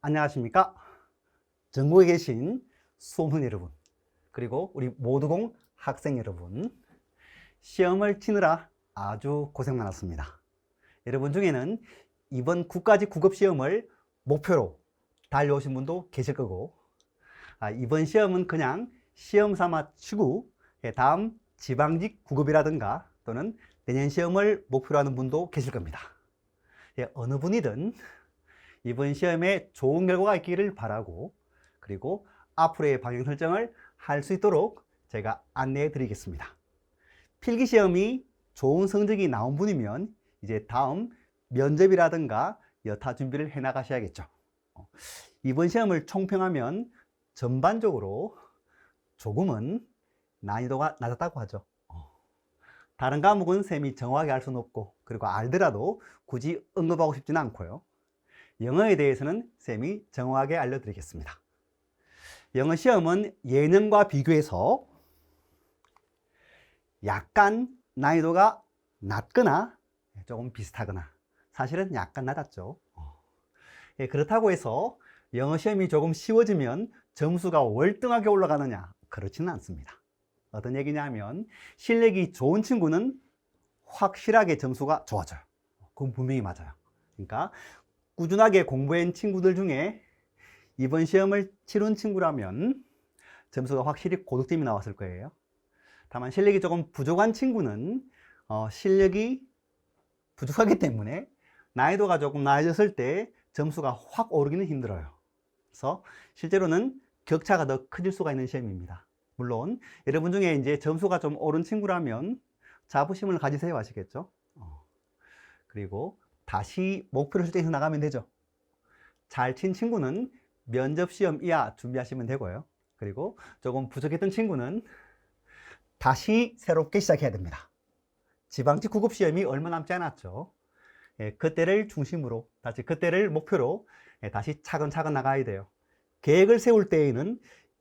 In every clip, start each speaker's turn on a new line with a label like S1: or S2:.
S1: 안녕하십니까? 전국에 계신 수험생 여러분, 그리고 우리 모두공 학생 여러분, 시험을 치느라 아주 고생 많았습니다. 여러분 중에는 이번 국가직 구급시험을 목표로 달려오신 분도 계실 거고, 아, 이번 시험은 그냥 시험 삼아 치고, 예, 다음 지방직 구급이라든가 또는 내년 시험을 목표로 하는 분도 계실 겁니다. 예, 어느 분이든 이번 시험에 좋은 결과가 있기를 바라고 그리고 앞으로의 방향 설정을 할 수 있도록 제가 안내해 드리겠습니다. 필기 시험이 좋은 성적이 나온 분이면 이제 다음 면접이라든가 여타 준비를 해 나가셔야겠죠. 어, 이번 시험을 총평하면 전반적으로 조금은 난이도가 낮았다고 하죠. 어, 다른 과목은 쌤이 정확하게 알 수는 없고 그리고 알더라도 굳이 언급하고 싶지는 않고요. 영어에 대해서는 쌤이 정확하게 알려드리겠습니다. 영어 시험은 예능과 비교해서 약간 난이도가 낮거나 조금 비슷하거나 사실은 약간 낮았죠. 어. 예, 그렇다고 해서 영어 시험이 조금 쉬워지면 점수가 월등하게 올라가느냐? 그렇지는 않습니다. 어떤 얘기냐면 실력이 좋은 친구는 확실하게 점수가 좋아져요. 그건 분명히 맞아요. 그러니까 꾸준하게 공부한 친구들 중에 이번 시험을 치른 친구라면 점수가 확실히 고득점이 나왔을 거예요. 다만 실력이 조금 부족한 친구는 어, 실력이 부족하기 때문에 난이도가 조금 낮아졌을 때 점수가 확 오르기는 힘들어요. 그래서 실제로는 격차가 더 커질 수가 있는 시험입니다. 물론 여러분 중에 이제 점수가 좀 오른 친구라면 자부심을 가지세요 아시겠죠? 어. 그리고 다시 목표를 설정해서 나가면 되죠. 잘 친 친구는 면접 시험 이하 준비하시면 되고요. 그리고 조금 부족했던 친구는 다시 새롭게 시작해야 됩니다. 지방직 구급 시험이 얼마 남지 않았죠. 예, 그때를 중심으로 다시 그때를 목표로 예, 다시 차근차근 나가야 돼요. 계획을 세울 때에는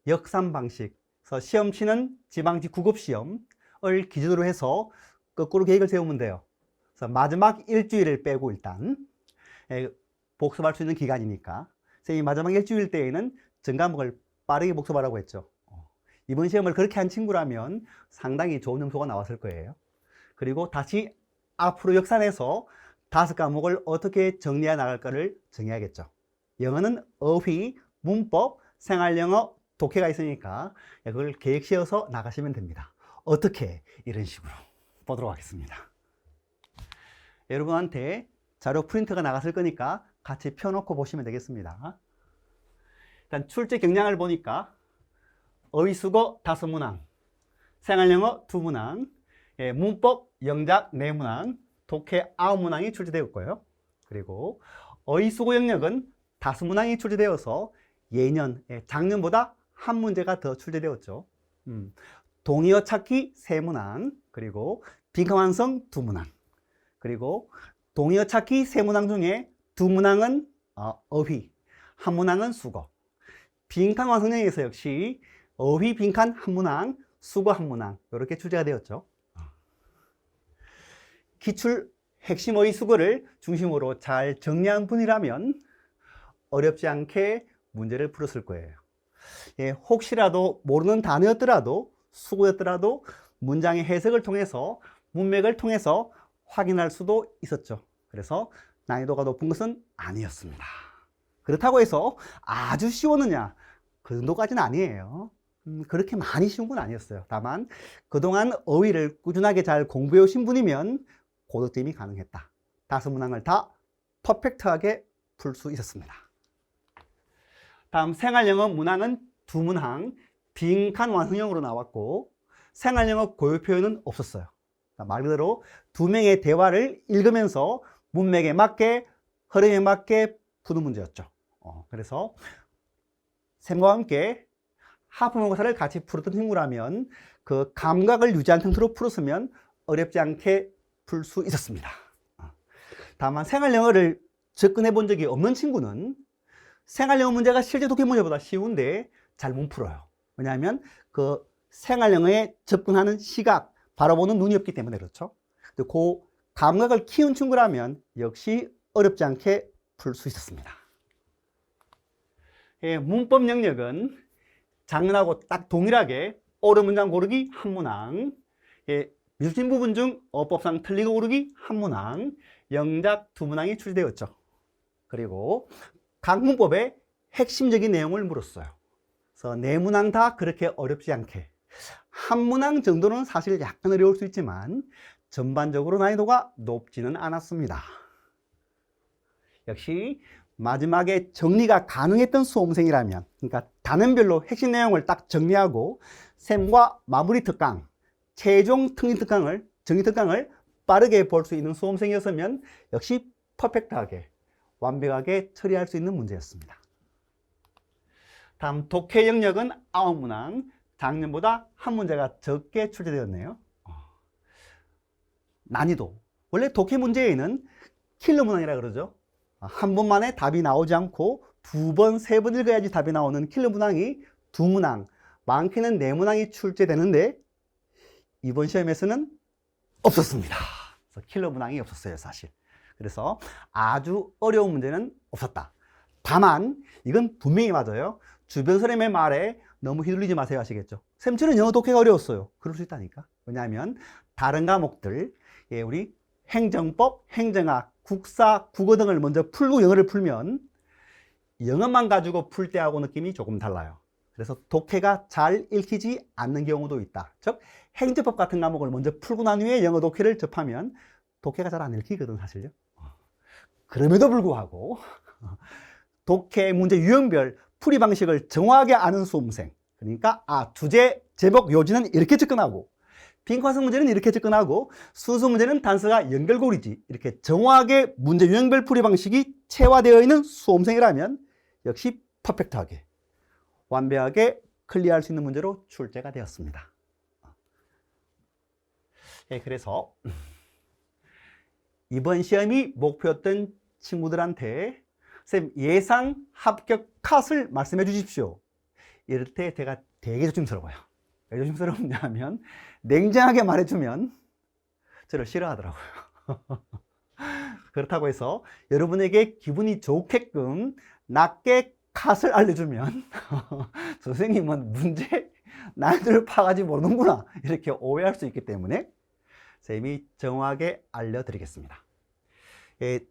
S1: 역삼 방식, 시험 치는 지방직 구급 시험을 기준으로 해서 거꾸로 계획을 세우면 돼요. 그래서 마지막 일주일을 빼고 일단 예, 복습할 수 있는 기간이니까 선생님이 마지막 일주일 때에는 전 과목을 빠르게 복습하라고 했죠. 어, 이번 시험을 그렇게 한 친구라면 상당히 좋은 점수가 나왔을 거예요. 그리고 다시 앞으로 역산해서 다섯 과목을 어떻게 정리해 나갈까를 정해야겠죠. 영어는 어휘, 문법, 생활영어, 독해가 있으니까 그걸 계획 씌워서 나가시면 됩니다. 어떻게? 이런 식으로 보도록 하겠습니다. 여러분한테 자료 프린트가 나갔을 거니까 같이 펴놓고 보시면 되겠습니다. 일단 출제 경량을 보니까 어휘수거 다섯 문항, 생활영어 두 문항, 예, 문법 영작 네 문항, 독해 아홉 문항이 출제되었고요. 그리고 어휘수고 영역은 다섯 문항이 출제되어서 예년, 예, 작년보다 한 문제가 더 출제되었죠. 음, 동의어 찾기 세 문항, 그리고 빈칸 완성 두 문항, 그리고 동의어 찾기 세 문항 중에 두 문항은 어, 어휘, 한 문항은 수거. 빈칸 완성형에서 역시 어휘 빈칸 한 문항, 수거 한 문항 이렇게 출제가 되었죠. 기출 핵심 어휘 수거를 중심으로 잘 정리한 분이라면 어렵지 않게 문제를 풀었을 거예요. 예, 혹시라도 모르는 단어였더라도 수고였더라도 문장의 해석을 통해서 문맥을 통해서 확인할 수도 있었죠. 그래서 난이도가 높은 것은 아니었습니다. 그렇다고 해서 아주 쉬웠느냐? 그 정도까지는 아니에요. 음, 그렇게 많이 쉬운 건 아니었어요. 다만 그동안 어휘를 꾸준하게 잘 공부해 오신 분이면 고득점이 가능했다. 다섯 문항을 다 퍼펙트하게 풀 수 있었습니다. 다음 생활영어 문항은 두 문항 빈칸 완성형으로 나왔고 생활영어 고유 표현은 없었어요. 말 그대로 두 명의 대화를 읽으면서 문맥에 맞게 흐름에 맞게 푸는 문제였죠. 어, 그래서 샘과 함께 하프 모의고사를 같이 풀었던 친구라면 그 감각을 유지한 상태로 풀었으면 어렵지 않게 풀 수 있었습니다. 어. 다만 생활 영어를 접근해 본 적이 없는 친구는 생활 영어 문제가 실제 독해 문제보다 쉬운데 잘 못 풀어요. 왜냐하면 그 생활 영어에 접근하는 시각, 바라보는 눈이 없기 때문에 그렇죠. 그 감각을 키운 친구라면 역시 어렵지 않게 풀 수 있었습니다. 예, 문법 영역은 작년하고 딱 동일하게 옳은 문장 고르기 한 문항, 예, 미술진 부분 중 어법상 틀리고 고르기 한 문항, 영작 두 문항이 출제되었죠. 그리고 각 문법의 핵심적인 내용을 물었어요. 그래서 네 문항 다 그렇게 어렵지 않게 한 문항 정도는 사실 약간 어려울 수 있지만 전반적으로 난이도가 높지는 않았습니다. 역시 마지막에 정리가 가능했던 수험생이라면 그러니까 단원별로 핵심 내용을 딱 정리하고 셈과 마무리 특강, 최종 특림 특강을 정리 특강을 빠르게 볼 수 있는 수험생이었으면 역시 퍼펙트하게 완벽하게 처리할 수 있는 문제였습니다. 다음 독해 영역은 아홉 문항, 작년보다 한 문제가 적게 출제되었네요. 어. 난이도 원래 독해 문제에는 킬러 문항이라 그러죠. 한 번만에 답이 나오지 않고 두 번, 세 번 읽어야지 답이 나오는 킬러 문항이 두 문항, 많게는 네 문항이 출제되는데 이번 시험에서는 없었습니다. 그래서 킬러 문항이 없었어요, 사실. 그래서 아주 어려운 문제는 없었다. 다만 이건 분명히 맞아요. 주변 사람의 말에 너무 휘둘리지 마세요 하시겠죠. 쌤처는 영어 독해가 어려웠어요. 그럴 수 있다니까. 왜냐하면 다른 과목들, 예, 우리 행정법, 행정학, 국사, 국어 등을 먼저 풀고 영어를 풀면 영어만 가지고 풀 때하고 느낌이 조금 달라요. 그래서 독해가 잘 읽히지 않는 경우도 있다. 즉 행정법 같은 과목을 먼저 풀고 난 후에 영어 독해를 접하면 독해가 잘 안 읽히거든 사실요. 그럼에도 불구하고 독해 문제 유형별 풀이 방식을 정확하게 아는 수험생 그러니까 아 주제 제목 요지는 이렇게 접근하고 빈칸성 문제는 이렇게 접근하고 순수 문제는 단서가 연결고리지 이렇게 정확하게 문제 유형별 풀이 방식이 체화되어 있는 수험생이라면 역시 퍼펙트하게 완벽하게 클리어할 수 있는 문제로 출제가 되었습니다. 예, 그래서 이번 시험이 목표였던 친구들한테 쌤 예상 합격 컷을 말씀해 주십시오. 이럴 때 제가 되게 조심스러워요. 왜 조심스러웠냐 하면 냉정하게 말해주면 저를 싫어하더라고요. 그렇다고 해서 여러분에게 기분이 좋게끔 낮게 컷을 알려주면 선생님은 문제 난이도를 파가지 모르는구나 이렇게 오해할 수 있기 때문에 쌤이 정확하게 알려드리겠습니다. 예,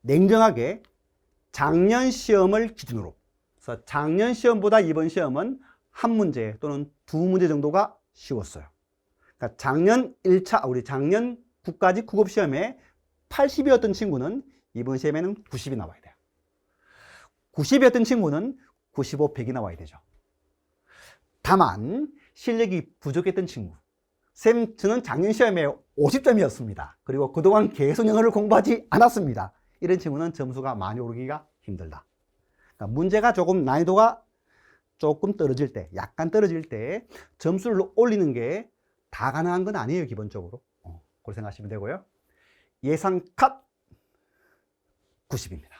S1: 냉정하게 작년 시험을 기준으로 그래서 작년 시험보다 이번 시험은 한 문제 또는 두 문제 정도가 쉬웠어요. 그러니까 작년 1차 우리 작년 국가직 국업 시험에 80이었던 친구는 이번 시험에는 90이 나와야 돼요. 90이었던 친구는 95, 100이 나와야 되죠. 다만 실력이 부족했던 친구 쌤, 저는 작년 시험에 50점이었습니다. 그리고 그동안 계속 영어를 공부하지 않았습니다. 이런 친구는 점수가 많이 오르기가 힘들다. 그러니까 문제가 조금 난이도가 조금 떨어질 때, 약간 떨어질 때 점수를 올리는 게 다 가능한 건 아니에요, 기본적으로. 어, 그렇게 생각하시면 되고요. 예상 컷 90입니다.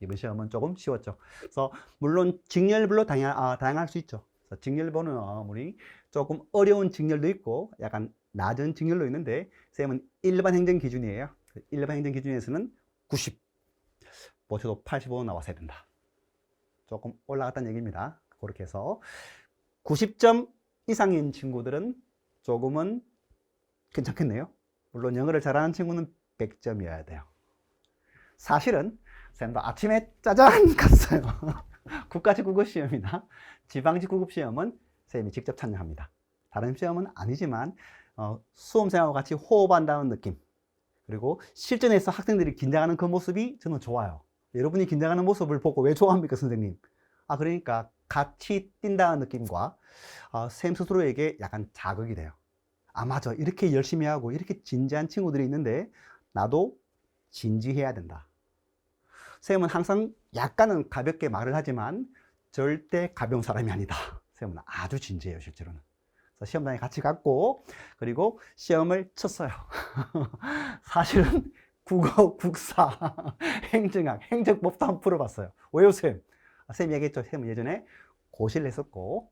S1: 이번 시험은 조금 쉬웠죠. 그래서 물론 직렬별로 다양, 아, 다양할 수 있죠. 그래서 직렬보는 우리 조금 어려운 직렬도 있고 약간 낮은 직렬도 있는데 쌤은 일반 행정 기준이에요. 일반 행정 기준에서는 90, 못해도 85 나왔어야 된다. 조금 올라갔다는 얘기입니다. 그렇게 해서 90점 이상인 친구들은 조금은 괜찮겠네요. 물론 영어를 잘하는 친구는 100점이어야 돼요. 사실은 쌤도 아침에 짜잔 갔어요. 국가직 국어 시험이나 지방직 국업 시험은 쌤이 직접 참여합니다. 다른 시험은 아니지만 어, 수험생하고 같이 호흡한다는 느낌 그리고 실전에서 학생들이 긴장하는 그 모습이 저는 좋아요. 여러분이 긴장하는 모습을 보고 왜 좋아합니까, 선생님? 아, 그러니까 같이 뛴다는 느낌과 어, 쌤 스스로에게 약간 자극이 돼요. 아, 맞아. 이렇게 열심히 하고 이렇게 진지한 친구들이 있는데 나도 진지해야 된다. 쌤은 항상 약간은 가볍게 말을 하지만 절대 가벼운 사람이 아니다. 쌤은 아주 진지해요, 실제로는. 시험장에 같이 갔고, 그리고 시험을 쳤어요. 사실은 국어, 국사, 행정학, 행정법도 한번 풀어봤어요. 왜요, 쌤? 아, 쌤 얘기했죠. 쌤은 예전에 고시를 했었고,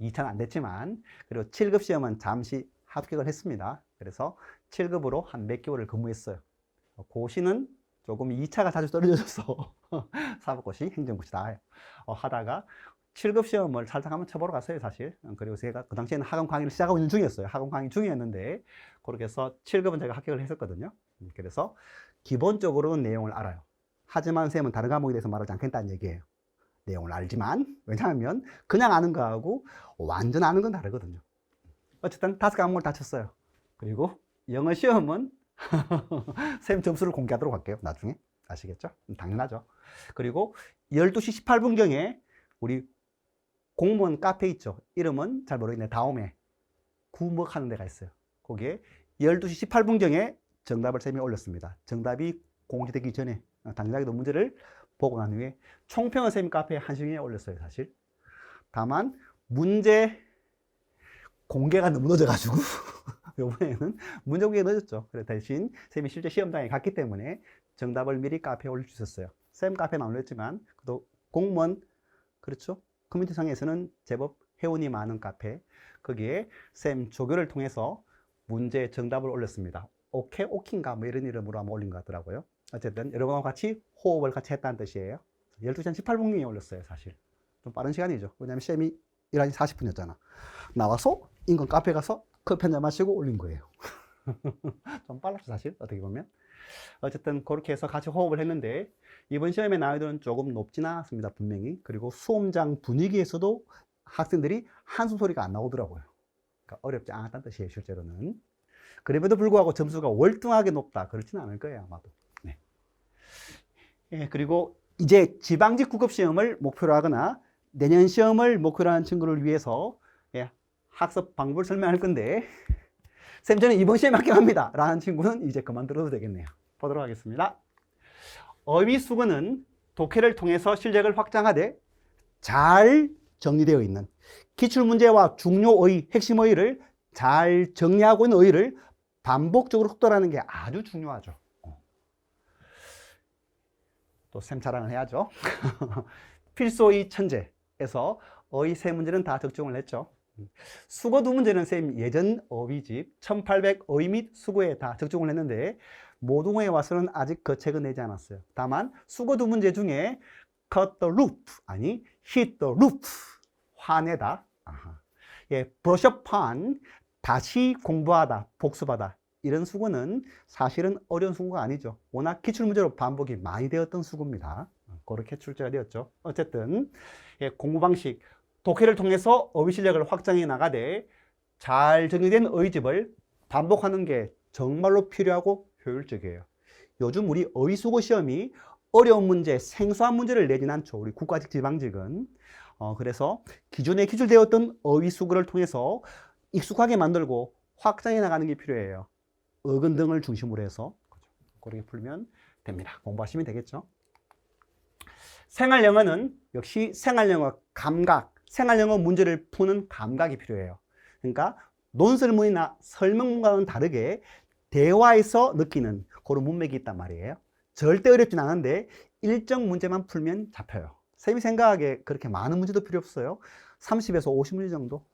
S1: 2차는 안 됐지만, 그리고 7급 시험은 잠시 합격을 했습니다. 그래서 7급으로 한 몇 개월을 근무했어요. 고시는 조금 2차가 자주 떨어져서 사법고시, 행정고시 다 어, 하다가 7급 시험을 살짝 한번 쳐보러 갔어요, 사실. 어, 그리고 제가 그 당시에는 학원 강의를 시작하고 있는 중이었어요. 학원 강의 중이었는데, 그렇게 해서 7급은 제가 합격을 했었거든요. 음, 그래서 기본적으로는 내용을 알아요. 하지만 쌤은 다른 과목에 대해서 말하지 않겠다는 얘기예요. 내용을 알지만, 왜냐하면 그냥 아는 거하고 완전 아는 건 다르거든요. 어쨌든 다섯 과목을 다 쳤어요. 그리고 영어 시험은 쌤 점수를 공개하도록 할게요. 나중에. 아시겠죠? 음, 당연하죠. 그리고 12시 18분경에 우리 공무원 카페 있죠. 이름은 잘 모르겠네. 다음에 구먹 하는 데가 있어요. 거기에 12시 18분경에 정답을 쌤이 올렸습니다. 정답이 공개되기 전에 어, 당장에도 문제를 보고 난 후에 총평을 쌤 카페에 한 시간에 올렸어요. 사실. 다만 문제 공개가 너무 늦어가지고 이번에는 문제 공개가 늦었죠. 그래 대신 쌤이 실제 시험장에 갔기 때문에 정답을 미리 카페에 올려주셨어요. 쌤 카페는 안 올렸지만 그래도 공무원 그렇죠. 커뮤니티상에서는 제법 회원이 많은 카페 거기에 쌤 조교를 통해서 문제 정답을 올렸습니다. 오케 오킨가 뭐 이런 이름으로 아마 올린 것 같더라고요. 어쨌든 여러분과 같이 호흡을 같이 했다는 뜻이에요. 12시 한 18분경에 올렸어요, 사실. 좀 빠른 시간이죠. 왜냐면 쌤이 11시 40분이었잖아. 나와서 인근 카페 가서 커피 한 잔 마시고 올린 거예요. 좀 빨랐죠, 사실. 어떻게 보면. 어쨌든 그렇게 해서 같이 호흡을 했는데 이번 시험의 난이도는 조금 높진 않았습니다, 분명히. 그리고 수험장 분위기에서도 학생들이 한숨 소리가 안 나오더라고요. 그러니까 어렵지 않았다는 뜻이에요, 실제로는. 그럼에도 불구하고 점수가 월등하게 높다. 그렇지는 않을 거예요, 아마도. 네. 예, 그리고 이제 지방직 구급 시험을 목표로 하거나 내년 시험을 목표로 하는 친구를 위해서 예, 학습 방법을 설명할 건데 쌤 저는 이번 시험에 합격합니다 라는 친구는 이제 그만 들어도 되겠네요 보도록 하겠습니다 어휘 수거는 독해를 통해서 실력을 확장하되 잘 정리되어 있는 기출문제와 중요어휘, 핵심어휘를 잘 정리하고 있는 어휘를 반복적으로 흡도하는 게 아주 중요하죠. 또 쌤 자랑을 해야죠. 필소어휘 천재에서 어휘 세 문제는 다 적중을 했죠. 수거 두 문제는 쌤 예전 어휘집 1800 어휘 및 수거에 다 적중을 했는데 모동어에 와서는 아직 그 책은 내지 않았어요. 다만 수거 두 문제 중에 cut the loop 아니 hit the loop 화내다. 아하. 예, brush upon 다시 공부하다 복습하다 이런 수거는 사실은 어려운 수거가 아니죠. 워낙 기출 문제로 반복이 많이 되었던 수거입니다. 그렇게 출제가 되었죠. 어쨌든 예, 공부 방식 독해를 통해서 어휘 실력을 확장해 나가되 잘 정리된 어휘집을 반복하는 게 정말로 필요하고 효율적이에요. 요즘 우리 어휘 수고 시험이 어려운 문제, 생소한 문제를 내진 않죠. 우리 국가직 지방직은. 어, 그래서 기존에 기출되었던 어휘 수고를 통해서 익숙하게 만들고 확장해 나가는 게 필요해요. 어근 등을 중심으로 해서 그렇게 풀면 됩니다. 공부하시면 되겠죠. 생활 영어는 역시 생활 영어 감각, 생활 영어 문제를 푸는 감각이 필요해요. 그러니까 논설문이나 설명문과는 다르게 대화에서 느끼는 그런 문맥이 있단 말이에요. 절대 어렵진 않은데 일정 문제만 풀면 잡혀요. 쌤이 생각하기에 그렇게 많은 문제도 필요 없어요. 30에서 50문제 정도?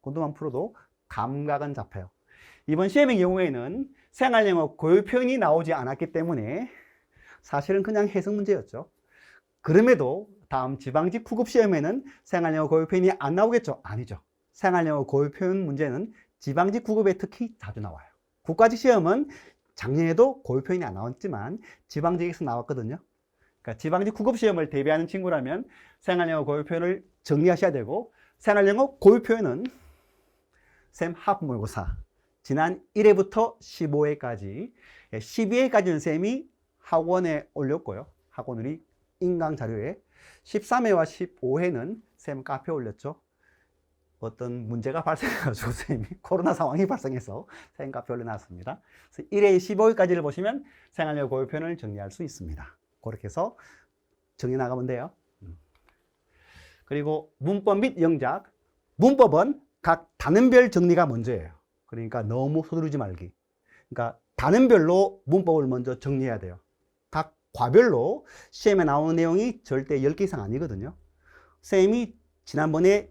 S1: 그 정도만 풀어도 감각은 잡혀요. 이번 시험의 경우에는 생활영어 고유 표현이 나오지 않았기 때문에 사실은 그냥 해석 문제였죠. 그럼에도 다음 지방직 구급 시험에는 생활영어 고유 표현이 안 나오겠죠? 아니죠. 생활영어 고유 표현 문제는 지방직 구급에 특히 자주 나와요. 국가직 시험은 작년에도 고유 표현이 안 나왔지만 지방직에서 나왔거든요. 그러니까 지방직 구급 시험을 대비하는 친구라면 생활영어 고유 표현을 정리하셔야 되고 생활영어 고유 표현은 쌤 하프 모의고사 지난 1회부터 15회까지 12회까지는 쌤이 학원에 올렸고요. 학원으로 인강 자료에 13회와 15회는 쌤 카페에 올렸죠. 어떤 문제가 발생해가지고 쌤이 코로나 상황이 발생해서 쌤 카페에 올려놨습니다. 그래서 1회 15회까지를 보시면 생활영어 고유 표현을 정리할 수 있습니다. 그렇게 해서 정리 나가면 돼요. 음. 그리고 문법 및 영작. 문법은 각 단음별 정리가 먼저예요. 그러니까 너무 서두르지 말기. 그러니까 단음별로 문법을 먼저 정리해야 돼요. 각 과별로 시험에 나오는 내용이 절대 10개 이상 아니거든요. 쌤이 지난번에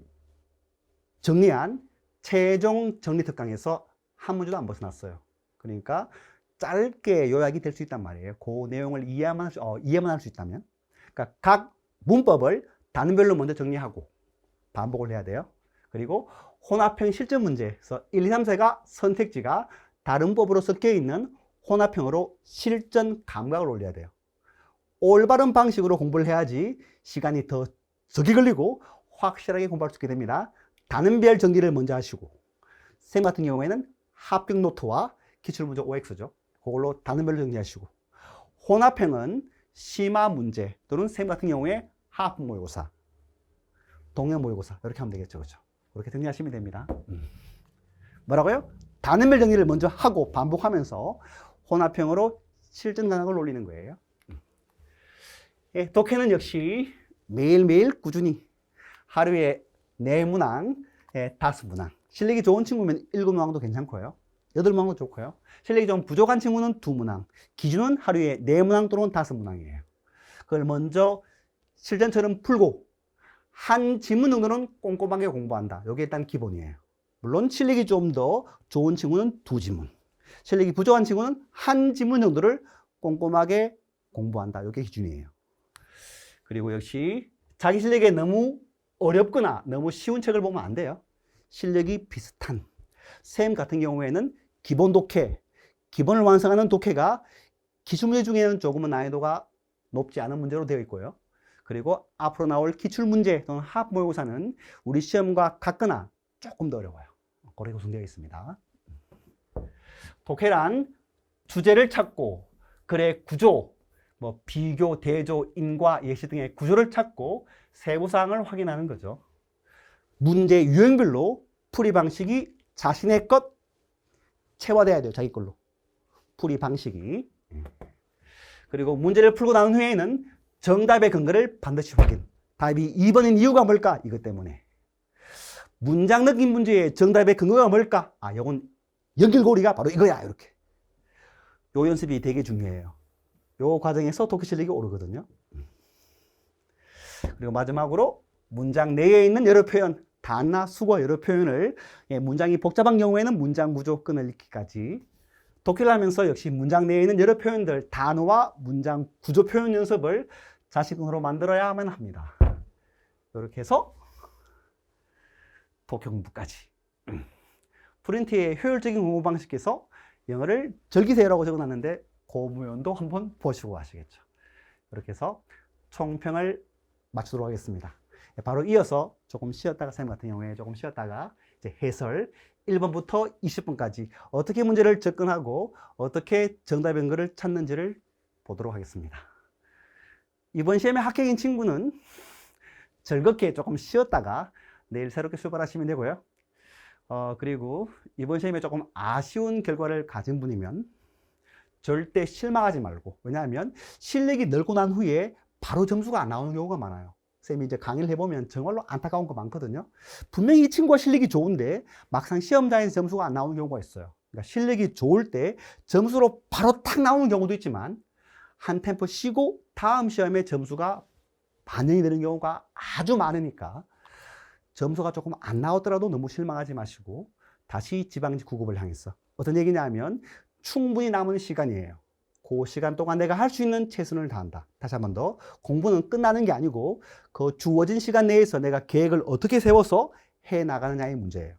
S1: 정리한 최종 정리 특강에서 한 문제도 안 벗어났어요. 그러니까 짧게 요약이 될 수 있단 말이에요. 그 내용을 이해만, 할 수, 어, 이해만 할 수 있다면. 그러니까 각 문법을 단음별로 먼저 정리하고, 반복을 해야 돼요. 그리고 혼합형 실전 문제에서 1, 2, 3, 4가 선택지가 다른 법으로 섞여 있는 혼합형으로 실전 감각을 올려야 돼요. 올바른 방식으로 공부를 해야지 시간이 더 적게 걸리고 확실하게 공부할 수 있게 됩니다. 단은별 정리를 먼저 하시고 쌤 같은 경우에는 합격 노트와 기출문제 OX죠. 그걸로 단은별로 정리하시고 혼합형은 심화 문제 또는 쌤 같은 경우에 하합 모의고사, 동영 모의고사 이렇게 하면 되겠죠, 그렇죠? 그렇게 정리하시면 됩니다. 음. 뭐라고요? 단은별 정리를 먼저 하고 반복하면서 혼합형으로 실전 가능을 올리는 거예요. 음. 예, 독해는 역시 매일매일 꾸준히 하루에 네 문항, 예, 다섯 문항. 실력이 좋은 친구면 일곱 문항도 괜찮고요. 여덟 문항도 좋고요. 실력이 좀 부족한 친구는 두 문항. 기준은 하루에 네 문항 또는 다섯 문항이에요. 그걸 먼저 실전처럼 풀고 한 지문 정도는 꼼꼼하게 공부한다. 이게 일단 기본이에요. 물론 실력이 좀 더 좋은 친구는 두 지문. 실력이 부족한 친구는 한 지문 정도를 꼼꼼하게 공부한다. 이게 기준이에요. 그리고 역시 자기 실력에 너무 어렵거나 너무 쉬운 책을 보면 안 돼요. 실력이 비슷한 쌤 같은 경우에는 기본 독해, 기본을 완성하는 독해가 기출문제 중에는 조금은 난이도가 높지 않은 문제로 되어 있고요. 그리고 앞으로 나올 기출문제 또는 합 모의고사는 우리 시험과 같거나 조금 더 어려워요. 그렇게 구성되어 있습니다. 독해란 주제를 찾고 글의 구조, 뭐 비교, 대조, 인과, 예시 등의 구조를 찾고 세부 사항을 확인하는 거죠. 문제 유형별로 풀이 방식이 자신의 것 체화돼야 돼요. 자기 걸로. 풀이 방식이. 그리고 문제를 풀고 나온 후에는 정답의 근거를 반드시 확인. 답이 2번인 이유가 뭘까? 이것 때문에. 문장 느낌 문제의 정답의 근거가 뭘까? 아, 요건 연결고리가 바로 이거야. 이렇게. 요 연습이 되게 중요해요. 요 과정에서 독해 실력이 오르거든요. 그리고 마지막으로 문장 내에 있는 여러 표현, 단나 수거 여러 표현을 예, 문장이 복잡한 경우에는 문장 구조 끈을 읽기까지 독해를 하면서 역시 문장 내에 있는 여러 표현들, 단어와 문장 구조 표현 연습을 자식으로 만들어야만 합니다. 이렇게 해서 독해 공부까지. 프린트의 효율적인 공부 방식에서 영어를 절기세요라고 적어놨는데 고무연도 한번 보시고 가시겠죠. 이렇게 해서 총평을 마치도록 하겠습니다. 예, 바로 이어서 조금 쉬었다가 쌤 같은 경우에 조금 쉬었다가 이제 해설 1번부터 20번까지 어떻게 문제를 접근하고 어떻게 정답의 근거를 찾는지를 보도록 하겠습니다. 이번 시험에 합격인 친구는 즐겁게 조금 쉬었다가 내일 새롭게 출발하시면 되고요. 어, 그리고 이번 시험에 조금 아쉬운 결과를 가진 분이면 절대 실망하지 말고 왜냐하면 실력이 늘고 난 후에 바로 점수가 안 나오는 경우가 많아요. 쌤이 이제 강의를 해보면 정말로 안타까운 거 많거든요. 분명히 이 친구가 실력이 좋은데 막상 시험장에서 점수가 안 나오는 경우가 있어요. 그러니까 실력이 좋을 때 점수로 바로 탁 나오는 경우도 있지만 한 템포 쉬고 다음 시험에 점수가 반영이 되는 경우가 아주 많으니까 점수가 조금 안 나오더라도 너무 실망하지 마시고 다시 지방직 구급을 향해서 어떤 얘기냐면 충분히 남은 시간이에요. 그 시간 동안 내가 할 수 있는 최선을 다한다. 다시 한 번 더. 공부는 끝나는 게 아니고 그 주어진 시간 내에서 내가 계획을 어떻게 세워서 해 나가느냐의 문제예요.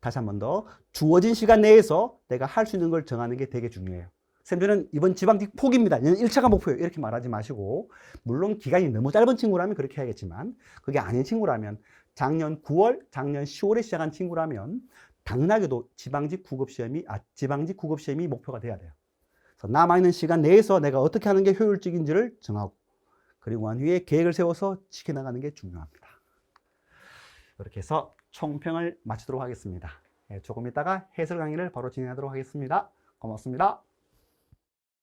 S1: 다시 한 번 더. 주어진 시간 내에서 내가 할 수 있는 걸 정하는 게 되게 중요해요. 쌤들은 이번 지방직 포기입니다. 얘는 1차가 목표예요. 이렇게 말하지 마시고 물론 기간이 너무 짧은 친구라면 그렇게 해야겠지만 그게 아닌 친구라면 작년 9월, 작년 10월에 시작한 친구라면 당연하게도 지방직 구급 시험이 아 지방직 구급 시험이 목표가 돼야 돼요. 남아있는 시간 내에서 내가 어떻게 하는 게 효율적인지를 정하고 그리고 난 후에 계획을 세워서 지켜나가는 게 중요합니다. 이렇게 해서 총평을 마치도록 하겠습니다. 예, 조금 있다가 해설 강의를 바로 진행하도록 하겠습니다. 고맙습니다.